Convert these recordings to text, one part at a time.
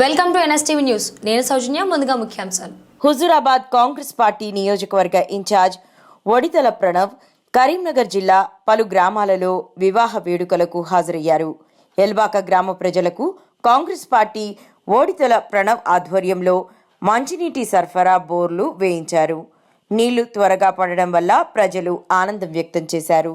Welcome to NSTV news. నేను సౌజన్య ముందుగా ముఖ్యాంశాలు. హుజూరాబాద్ కాంగ్రెస్ పార్టీ నియోజకవర్గ ఇన్ఛార్జ్ ఒడితల ప్రణవ్ కరీంనగర్ జిల్లా పలు గ్రామాలలో వివాహ వేడుకలకు హాజరయ్యారు. ఎల్బాక గ్రామ ప్రజలకు కాంగ్రెస్ పార్టీ ఓడితల ప్రణవ్ ఆధ్వర్యంలో మంచినీటి సరఫరా బోర్లు వేయించారు. నీళ్ళు త్వరగా పడడం వల్ల ప్రజలు ఆనందం వ్యక్తం చేశారు.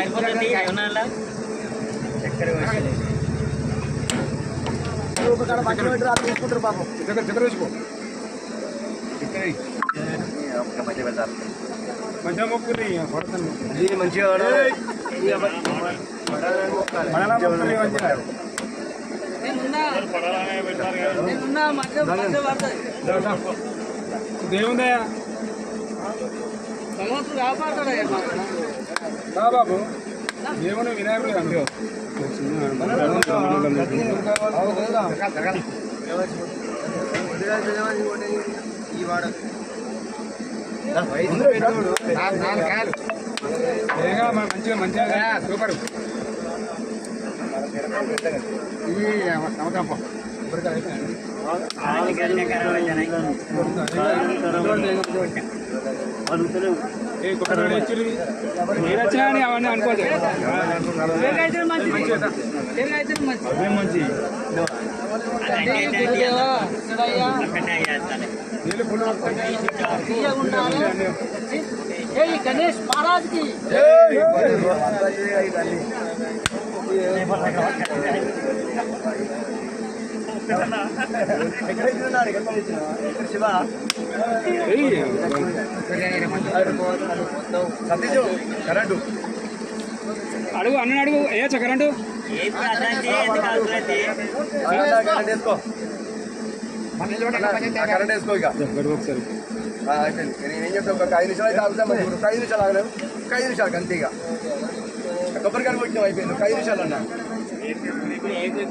సరిపోతుంది ఏమన్నా చక్కెర తీసుకుంటారు పాపం చక్కెర చక్కెర వేసుకో మంచిగా మంచిగా దేవుందయ్యా రా బాబు. దేవుని వినాయకుడు అంతే ఏగా మన మంచిగా మంచిగా సూపర్. ఇది నమ్మకం ఏ కొబ్బరి ఇచ్చులు మీరు అవన్నీ అనుకోవచ్చు మంచి గణేష్ మహారాజ్కి కరెంటు అడుగు అన్న అడుగు. ఏ కరెంటు కరెంట్ వేసుకో. ఇక ఒకసారి ఆ, నేను ఏం చెప్తా ఒక ఐదు నిమిషాలు అయితే ఆగుతాం మరి ఒక ఐదు నిమిషాలు ఆగలేవు ఒక ఐదు నిమిషాలు అంతే ఇక కొబ్బరికాయ కొట్టినాం అయిపోయింది ఒక ఐదు నిమిషాలు అన్నా రెండు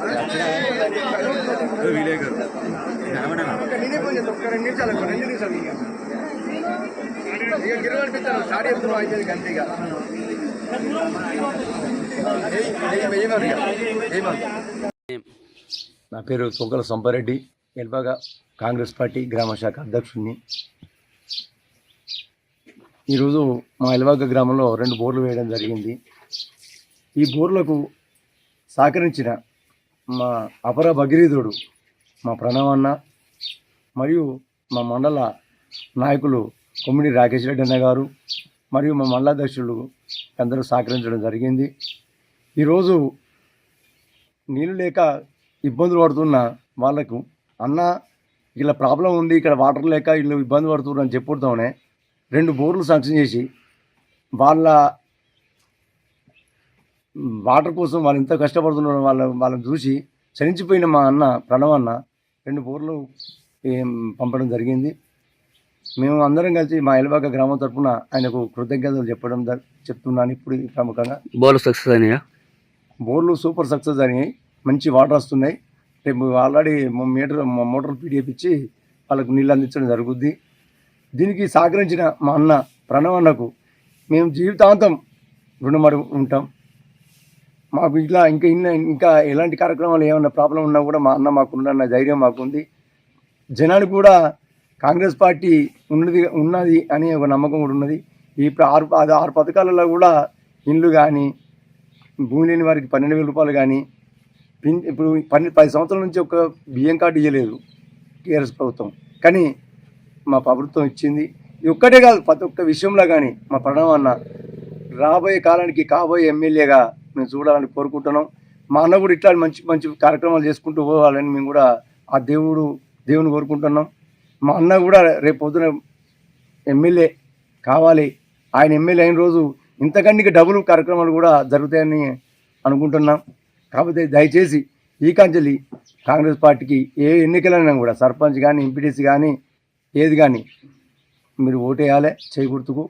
నిమిషాలు రెండు నిమిషాలు ఇక నా పేరు తొంకల సంపారెడ్డి ఎల్బాగా కాంగ్రెస్ పార్టీ గ్రామ శాఖ అధ్యక్షుడిని. ఈరోజు మా ఎల్బాగ గ్రామంలో రెండు బోర్లు వేయడం జరిగింది. ఈ బోర్లకు సహకరించిన మా అపర భగీరథుడు మా ప్రణవన్న మరియు మా మండల నాయకులు కొమ్మిడి రాకేష్ రెడ్డి అన్న గారు మరియు మా మండలాధ్యక్షులు అందరూ సహకరించడం జరిగింది. ఈరోజు నీళ్ళు లేక ఇబ్బందులు పడుతున్న వాళ్ళకు అన్న ఇలా ప్రాబ్లం ఉంది ఇక్కడ వాటర్ లేక వీళ్ళు ఇబ్బంది పడుతున్నారు అని చెప్పుడుతోనే రెండు బోర్లు శాంక్షన్ చేసి వాళ్ళ వాటర్ కోసం వాళ్ళు ఎంత కష్టపడుతున్నారు వాళ్ళ వాళ్ళని చూసి చనించిపోయిన మా అన్న ప్రణవ్ అన్న రెండు బోర్లు పంపడం జరిగింది. మేము అందరం కలిసి మా ఎలబాక గ్రామం తరపున ఆయనకు కృతజ్ఞతలు చెప్పడం చెప్తున్నాను ఇప్పుడు ప్రముఖంగా బోల్ సక్సెస్ అయినాయా? బోర్లు సూపర్ సక్సెస్ అని మంచి వాటర్ వస్తున్నాయి. రేపు ఆల్రెడీ మీటర్ మోటార్ పీడిఎఫ్ వాళ్ళకు నీళ్ళు అందించడం జరుగుద్ది. దీనికి సహకరించిన మా అన్న ప్రణవ్ అన్నకు మేము జీవితాంతం రుణమడి ఉంటాం. మాకు ఇట్లా ఇంకా ఇన్న ఇంకా ఎలాంటి కార్యక్రమాలు ఏమన్నా ప్రాబ్లం ఉన్నా కూడా మా అన్న మాకు ఉన్న ధైర్యం మాకు ఉంది జనానికి కూడా కాంగ్రెస్ పార్టీ ఉన్నది ఉన్నది అని ఒక నమ్మకం కూడా ఉన్నది. ఈ ఆరు అది ఆరు పథకాలలో కూడా ఇండ్లు కానీ భూమి లేని వారికి పన్నెండు వేల రూపాయలు కానీ పిన్ ఇప్పుడు పన్నెండు పది సంవత్సరాల నుంచి ఒక బియ్యం కార్డు ఇవ్వలేదు టీఆర్ఎస్ ప్రభుత్వం. కానీ మా ప్రభుత్వం ఇచ్చింది. ఒక్కటే కాదు ప్రతి ఒక్క విషయంలో కానీ మా ప్రణవ్ అన్న రాబోయే కాలానికి కాబోయే ఎమ్మెల్యేగా మేము చూడాలని కోరుకుంటున్నాం. మా అన్న కూడా ఇట్లా మంచి మంచి కార్యక్రమాలు చేసుకుంటూ పోవాలని మేము కూడా ఆ దేవుడు దేవుని కోరుకుంటున్నాం. మా అన్న కూడా రేపు పొద్దున ఎమ్మెల్యే కావాలి. ఆయన ఎమ్మెల్యే అయిన రోజు ఇంతకంటే డబుల్ కార్యక్రమాలు కూడా జరుగుతాయని అనుకుంటున్నాం. కాకపోతే దయచేసి ఈ కాంచెలి కాంగ్రెస్ పార్టీకి ఏ ఎన్నికలైనా కూడా సర్పంచ్ కానీ ఎంపీటీసీ కానీ ఏది కానీ మీరు ఓటేయాలి చేకూర్తుకు